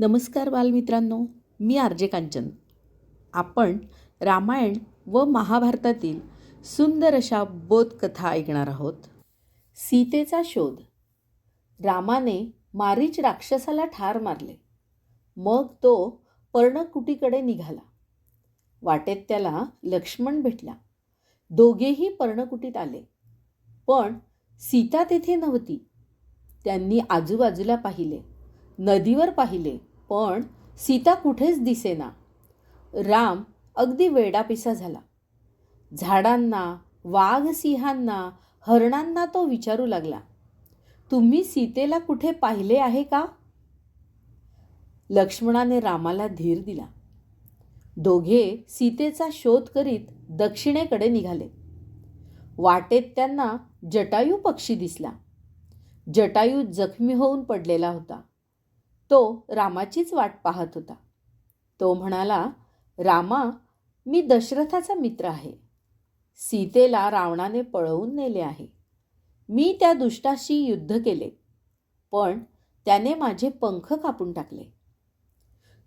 नमस्कार बालमित्रांनो मी आरजे कांचन. आपण रामायण व महाभारतातील सुंदर अशा बोधकथा ऐकणार आहोत. सीतेचा शोध. रामाने मारीच राक्षसाला ठार मारले. मग तो पर्णकुटीकडे निघाला. वाटेत त्याला लक्ष्मण भेटला. दोघेही पर्णकुटीत आले. पण सीता तेथे नव्हती. त्यांनी आजूबाजूला पाहिले. नदीवर पाहिले. पण सीता कुठेच दिसेना. राम अगदी वेडापिसा झाला. झाडांना वाघ सिंहांना हरणांना तो विचारू लागला. तुम्ही सीतेला कुठे पाहिले आहे का? लक्ष्मणाने रामाला धीर दिला. दोघे सीतेचा शोध करीत दक्षिणेकडे निघाले. वाटेत त्यांना जटायू पक्षी दिसला. जटायू जखमी होऊन पडलेला होता. तो रामाचीच वाट पाहत होता. तो म्हणाला रामा मी दशरथाचा मित्र आहे. सीतेला रावणाने पळवून नेले आहे. मी त्या दुष्टाशी युद्ध केले पण त्याने माझे पंख कापून टाकले.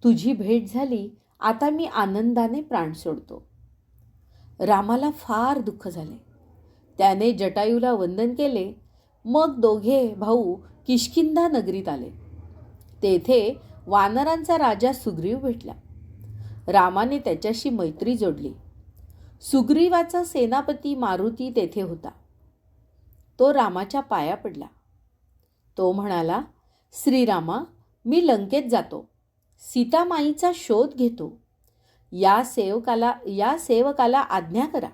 तुझी भेट झाली आता मी आनंदाने प्राण सोडतो. रामाला फार दुःख झाले. त्याने जटायूला वंदन केले मग दोघे भाऊ किष्किंधा नगरीत आले. तेथे वानरांचा राजा सुग्रीव भेटला. रामाने त्याच्याशी मैत्री जोडली. सुग्रीवाचा सेनापती मारुती तेथे होता. तो रामाच्या पाया पडला. तो म्हणाला श्रीरामा मी लंकेत जातो. सीतामाईचा शोध घेतो. या सेवकाला या सेवकाला आज्ञा करा.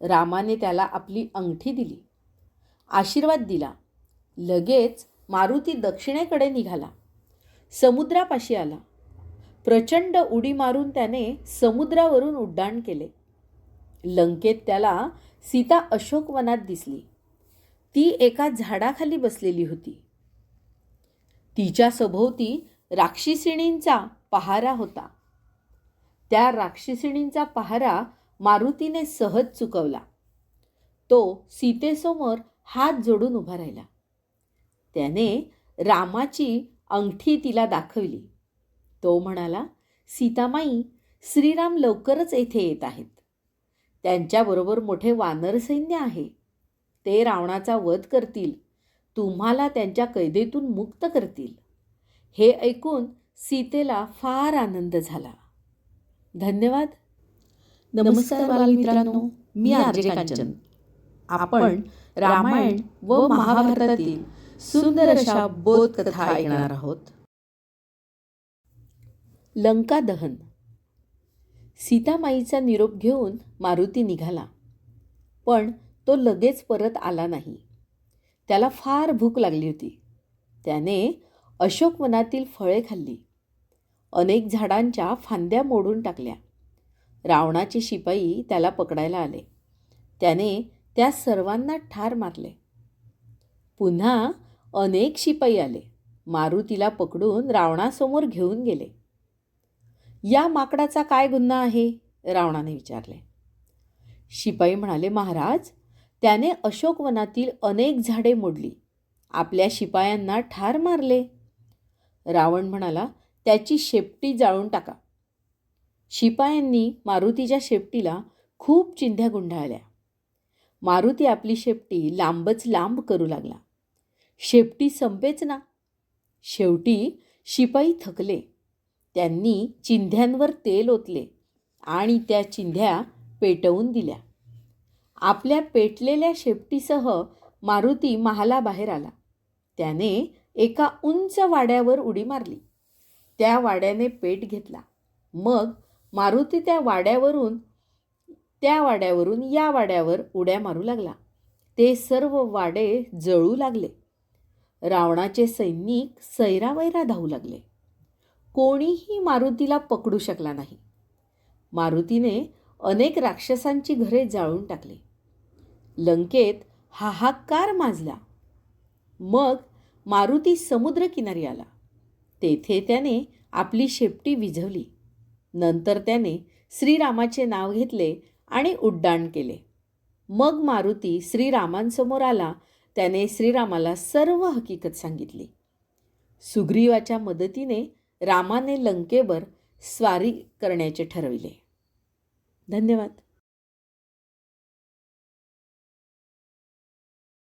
रामाने त्याला आपली अंगठी दिली. आशीर्वाद दिला. लगेच मारुती दक्षिणेकडे निघाला. समुद्रापाशी आला. प्रचंड उडी मारून त्याने समुद्रावरून उड्डाण केले. लंकेत त्याला सीता अशोकवनात दिसली. ती एका झाडाखाली बसलेली होती. तिच्या सभोवती राक्षसिणींचा पहारा होता. त्या राक्षसिणींचा पहारा मारुतीने सहज चुकवला. तो सीतेसमोर हात जोडून उभा राहिला. त्याने रामाची अंगठी तिला दाखवली. तो म्हणाला सीतामाई श्रीराम लवकरच येथे येत आहेत. त्यांच्याबरोबर मोठे वानर सैन्य आहे. ते रावणाचा वध करतील. तुम्हाला त्यांच्या कैदेतून मुक्त करतील. हे ऐकून सीतेला फार आनंद झाला. धन्यवाद. नमस्कार बालमित्रांनो. मी आर जे कांचन. आपण रामायण व महाभारतातील सुंदर अशा बोधकथा ऐकणार आहोत. लंका दहन. सीतामाईचा निरोप घेऊन मारुती निघाला. पण तो लगेच परत आला नाही. त्याला फार भूक लागली होती. त्याने अशोकवनातील फळे खाल्ली. अनेक झाडांच्या फांद्या मोडून टाकल्या. रावणाचे शिपाई त्याला पकडायला आले. त्याने त्या सर्वांना ठार मारले. पुन्हा अनेक शिपाई आले. मारुतीला पकडून रावणासमोर घेऊन गेले. या माकडाचा काय गुन्हा आहे? रावणाने विचारले. शिपाई म्हणाले महाराज त्याने अशोकवनातील अनेक झाडे मोडली. आपल्या शिपायांना ठार मारले. रावण म्हणाला त्याची शेपटी जाळून टाका. शिपायांनी मारुतीच्या शेपटीला खूप चिंध्या गुंडाळल्या. मारुती आपली शेपटी लांबच लांब करू लागला. शेपटी संपेच ना. शेवटी शिपाई थकले. त्यांनी चिंध्यांवर तेल ओतले आणि त्या चिंध्या पेटवून दिल्या. आपल्या पेटलेल्या शेपटीसह मारुती महालाबाहेर आला. त्याने एका उंच वाड्यावर उडी मारली. त्या वाड्याने पेट घेतला. मग मारुती त्या वाड्यावरून त्या वाड्यावरून या वाड्यावर उड्या मारू लागला. ते सर्व वाडे जळू लागले. रावणाचे सैनिक सैरावैरा धावू लागले. कोणीही मारुतीला पकडू शकला नाही. मारुतीने अनेक राक्षसांची घरे जाळून टाकली. लंकेत हाहाकार माजला. मग मारुती समुद्रकिनारी आला. तेथे त्याने आपली शेपटी विझवली. नंतर त्याने श्रीरामाचे नाव घेतले आणि उड्डाण केले. मग मारुती श्रीरामांसमोर आला त्याने श्रीरामाला सर्व हकीकत सांगितली. सुग्रीवाच्या मदतीने रामाने लंकेवर स्वारी करण्याचे ठरविले. धन्यवाद.